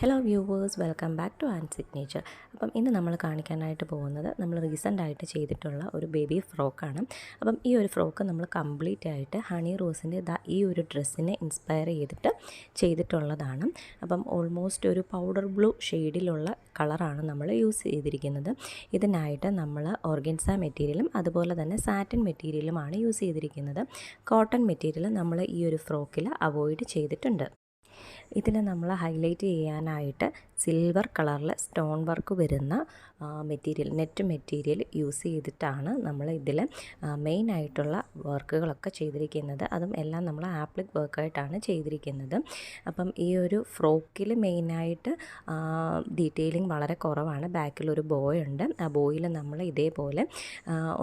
Hello viewers welcome back to and signature appam ഇന്ന് നമ്മൾ കാണിക്കാനായിട്ട് പോകുന്നത് നമ്മൾ റീസെന്റ് ആയിട്ട് ചെയ്തിട്ടുള്ള ഒരു ബേബി ഫ്രോക്കാണ് അപ്പം ഈ ഒരു ഫ്രോക്ക് നമ്മൾ കംപ്ലീറ്റ് ആയിട്ട് ഹണി റോസിന്റെ ദ ഈ ഒരു ഡ്രസ്സിനെ ഇൻസ്പയർ ചെയ്തിട്ട് ചെയ്തിട്ടുള്ളതാണ്. അപ്പം ഓൾമോസ്റ്റ് ഒരു പൗഡർ ബ്ലൂ ഷെയ്ഡിലുള്ള കളറാണ് നമ്മൾ യൂസ് ചെയ്തിരിക്കുന്നത്. ഇതിനായിട്ട് നമ്മൾ ഓർഗൻസ മെറ്റീരിയലും അതുപോലെ തന്നെ സാറ്റിൻ മെറ്റീരിയലുമാണ് യൂസ് ചെയ്തിരിക്കുന്നത്. കോട്ടൺ മെറ്റീരിയൽ നമ്മൾ ഈ ഒരു ഫ്രോക്കിൽ അവോയ്ഡ് ചെയ്തിട്ടുണ്ട്. ഇതിൽ നമ്മൾ ഹൈലൈറ്റ് ചെയ്യാനായിട്ട് സിൽവർ കളറിൽ സ്റ്റോൺ വർക്ക് വരുന്ന മെറ്റീരിയൽ നെറ്റ് മെറ്റീരിയൽ യൂസ് ചെയ്തിട്ടാണ് നമ്മൾ ഇതിൽ മെയിൻ ആയിട്ടുള്ള വർക്കുകളൊക്കെ ചെയ്തിരിക്കുന്നത്. അതും എല്ലാം നമ്മൾ ആപ്ലിക് വർക്കായിട്ടാണ് ചെയ്തിരിക്കുന്നത്. അപ്പം ഈ ഒരു ഫ്രോക്കിൽ മെയിനായിട്ട് ഡീറ്റെയിലിംഗ് വളരെ കുറവാണ്. ബാക്കിൽ ഒരു ബോയ് ഉണ്ട്. ആ ബോയിൽ നമ്മൾ ഇതേപോലെ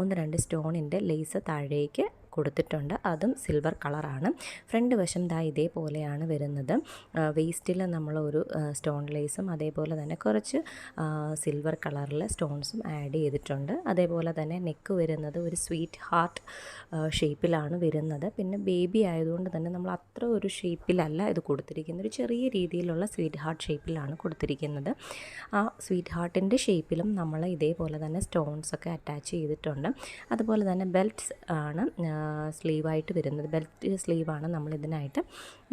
ഒന്ന് രണ്ട് സ്റ്റോണിന്റെ ലേസ് താഴേക്ക് കൊടുത്തിട്ടുണ്ട്. അതും സിൽവർ കളറാണ് ഫ്രണ്ട് വശം ദാ ഇതേപോലെയാണ് വരുന്നത്. വേസ്റ്റിൽ നമ്മൾ ഒരു സ്റ്റോൺ ലേസും അതേപോലെ തന്നെ കുറച്ച് സിൽവർ കളറിൽ സ്റ്റോൺസും ആഡ് ചെയ്തിട്ടുണ്ട്. അതേപോലെ തന്നെ നെക്ക് വരുന്നത് ഒരു സ്വീറ്റ് ഹാർട്ട് ഷേപ്പിലാണ് വരുന്നത്. പിന്നെ ബേബി ആയതുകൊണ്ട് തന്നെ നമ്മൾ അത്ര ഒരു ഷേപ്പിലല്ല ഇത് കൊടുത്തിരിക്കുന്നത്. ഒരു ചെറിയ രീതിയിലുള്ള സ്വീറ്റ് ഹാർട്ട് ഷേപ്പിലാണ് കൊടുത്തിരിക്കുന്നത്. ആ സ്വീറ്റ് ഹാർട്ടിന്റെ ഷേപ്പിലും നമ്മൾ ഇതേപോലെ തന്നെ സ്റ്റോൺസൊക്കെ അറ്റാച്ച് ചെയ്തിട്ടുണ്ട്. അതുപോലെ തന്നെ ബെൽറ്റ്സ് ആണ് സ്ലീവായിട്ട് വരുന്നത്. ബെൽറ്റ് സ്ലീവാണ് നമ്മൾ ഇതിനായിട്ട്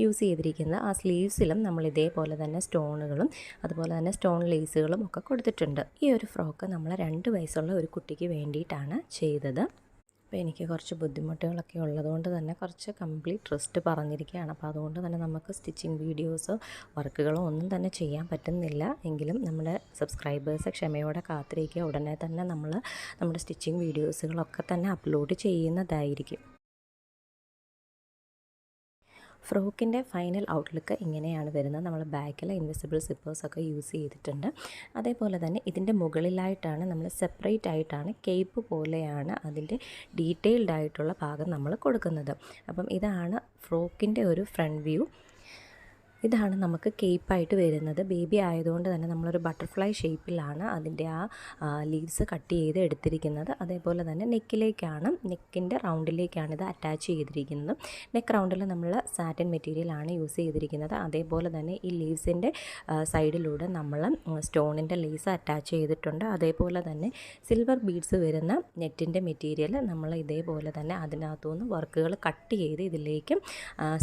യൂസ് ചെയ്തിരിക്കുന്നത്. ആ സ്ലീവ്സിലും നമ്മൾ ഇതേപോലെ തന്നെ സ്റ്റോണുകളും അതുപോലെ തന്നെ സ്റ്റോൺ ലേസുകളും ഒക്കെ കൊടുത്തിട്ടുണ്ട്. ഈ ഒരു ഫ്രോക്ക് നമ്മൾ രണ്ട് വയസ്സുള്ള ഒരു കുട്ടിക്ക് വേണ്ടിയിട്ടാണ് ചെയ്തത്. അപ്പോൾ എനിക്ക് കുറച്ച് ബുദ്ധിമുട്ടുകളൊക്കെ ഉള്ളതുകൊണ്ട് തന്നെ കുറച്ച് കംപ്ലീറ്റ് റെസ്റ്റ് പറഞ്ഞിരിക്കുകയാണ്. അപ്പോൾ അതുകൊണ്ട് തന്നെ നമുക്ക് സ്റ്റിച്ചിങ് വീഡിയോസോ വർക്കുകളോ ഒന്നും തന്നെ ചെയ്യാൻ പറ്റുന്നില്ല. എങ്കിലും നമ്മുടെ സബ്സ്ക്രൈബേഴ്സ് ക്ഷമയോടെ കാത്തിരിക്കുക. ഉടനെ തന്നെ നമ്മൾ നമ്മുടെ സ്റ്റിച്ചിങ് വീഡിയോസുകളൊക്കെ തന്നെ അപ്ലോഡ് ചെയ്യുന്നതായിരിക്കും. ഫ്രോക്കിന്റെ ഫൈനൽ ഔട്ട്ലുക്ക് ഇങ്ങനെയാണ് വരുന്നത്. നമ്മൾ ബാക്കിൽ ഇൻവിസിബിൾ സിപ്പേഴ്സൊക്കെ യൂസ് ചെയ്തിട്ടുണ്ട്. അതേപോലെ തന്നെ ഇതിന്റെ മുകളിലായിട്ടാണ് നമ്മൾ സെപ്പറേറ്റ് ആയിട്ടാണ് കേപ്പ് പോലെയാണ് അതിന്റെ ഡീറ്റെയിൽഡ് ആയിട്ടുള്ള ഭാഗം നമ്മൾ കൊടുക്കുന്നത്. അപ്പം ഇതാണ് ഫ്രോക്കിന്റെ ഒരു ഫ്രണ്ട് വ്യൂ ഇതാണ് നമുക്ക് കേപ്പായിട്ട് വരുന്നത്. ബേബി ആയതുകൊണ്ട് തന്നെ നമ്മളൊരു ബട്ടർഫ്ലൈ ഷേപ്പിലാണ് അതിന്റെ ആ ലീവ്സ് കട്ട് ചെയ്ത് എടുത്തിരിക്കുന്നത്. അതേപോലെ തന്നെ നെക്കിലേക്കാണ് നെക്കിന്റെ റൗണ്ടിലേക്കാണ് ഇത് അറ്റാച്ച് ചെയ്തിരിക്കുന്നത്. നെക്ക് റൗണ്ടിൽ നമ്മൾ സാറ്റൻ മെറ്റീരിയലാണ് യൂസ് ചെയ്തിരിക്കുന്നത്. അതേപോലെ തന്നെ ഈ ലീവ്സിന്റെ സൈഡിലൂടെ നമ്മൾ സ്റ്റോണിന്റെ ലേസ് അറ്റാച്ച് ചെയ്തിട്ടുണ്ട്. അതേപോലെ തന്നെ സിൽവർ ബീഡ്സ് വരുന്ന നെറ്റിന്റെ മെറ്റീരിയൽ നമ്മൾ ഇതേപോലെ തന്നെ അതിനകത്തുനിന്ന് വർക്കുകൾ കട്ട് ചെയ്ത് ഇതിലേക്ക്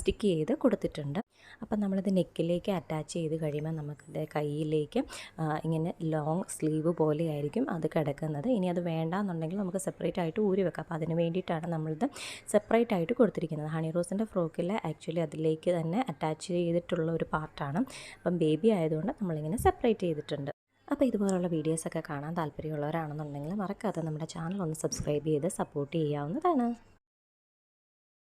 സ്റ്റിക്ക് ചെയ്ത് കൊടുത്തിട്ടുണ്ട്. അപ്പം നമ്മളിത് നെക്കിലേക്ക് അറ്റാച്ച് ചെയ്ത് കഴിയുമ്പോൾ നമുക്കിത് കയ്യിലേക്ക് ഇങ്ങനെ ലോങ് സ്ലീവ് പോലെയായിരിക്കും അത് കിടക്കുന്നത്. ഇനി അത് വേണ്ടാന്നുണ്ടെങ്കിൽ നമുക്ക് സെപ്പറേറ്റ് ആയിട്ട് ഊരി വെക്കാം. അപ്പോൾ അതിന് വേണ്ടിയിട്ടാണ് നമ്മളിത് സെപ്പറേറ്റ് ആയിട്ട് കൊടുത്തിരിക്കുന്നത്. ഹണി റോസിന്റെ ഫ്രോക്കിൽ ആക്ച്വലി അതിലേക്ക് തന്നെ അറ്റാച്ച് ചെയ്തിട്ടുള്ള ഒരു പാർട്ടാണ്. അപ്പം ബേബി ആയതുകൊണ്ട് നമ്മളിങ്ങനെ സെപ്പറേറ്റ് ചെയ്തിട്ടുണ്ട്. അപ്പോൾ ഇതുപോലുള്ള വീഡിയോസൊക്കെ കാണാൻ താല്പര്യമുള്ളവരാണെന്നുണ്ടെങ്കിൽ മറക്കാതെ നമ്മുടെ ചാനൽ ഒന്ന് സബ്സ്ക്രൈബ് ചെയ്ത് സപ്പോർട്ട് ചെയ്യാവുന്നതാണ്.